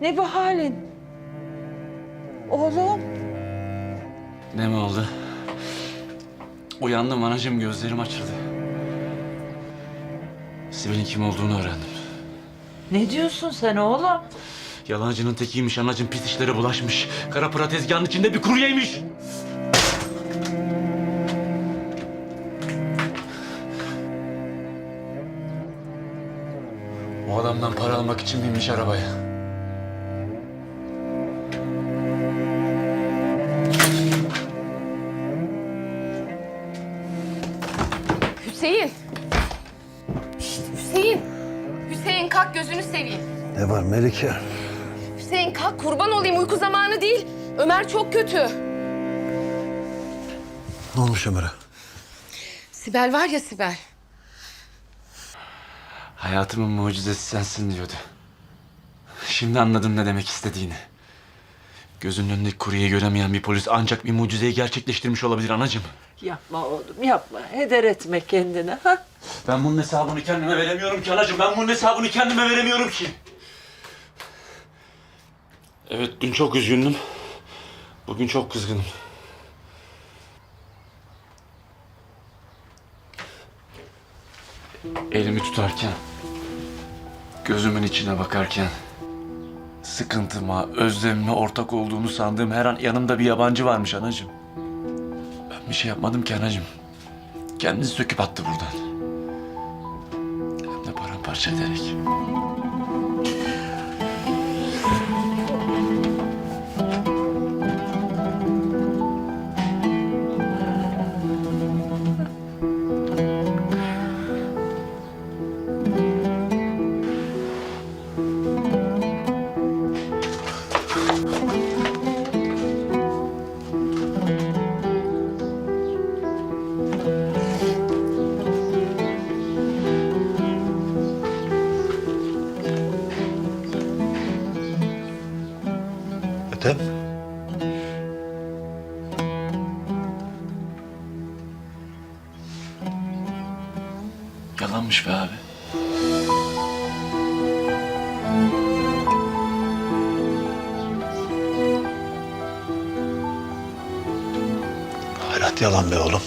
Ne bu halin? Oğlum. Ne mi oldu? Uyandım anacığım gözlerim açıldı. Sibel'in kim olduğunu öğrendim. Ne diyorsun sen oğlum? Yalancının tekiymiş anacığım pis işlere bulaşmış. Kara para tezgahın içinde bir kuryeymiş. O adamdan para almak için binmiş arabaya. Hüseyin. Şşt, Hüseyin. Hüseyin kalk gözünü seveyim. Ne var Melike? Hüseyin kalk kurban olayım uyku zamanı değil. Ömer çok kötü. Ne olmuş Ömer'e? Sibel var ya Sibel. Hayatımın mucizesi sensin diyordu. Şimdi anladım ne demek istediğini. Gözünün önündeki kuryeyi göremeyen bir polis ancak bir mucizeyi gerçekleştirmiş olabilir anacığım. Yapma oğlum yapma. Heder etme kendine. Ha? Ben bunun hesabını kendime veremiyorum ki anacığım. Ben bunun hesabını kendime veremiyorum ki. Evet dün çok üzgündüm. Bugün çok kızgınım. Elimi tutarken, gözümün içine bakarken, sıkıntıma, özlemime ortak olduğunu sandığım her an yanımda bir yabancı varmış anacığım. Ben bir şey yapmadım ki anacığım. Kendisi söküp attı buradan. Hem de paramparça ederek. Ötem. Yalanmış be abi. Hayrat yalan be oğlum.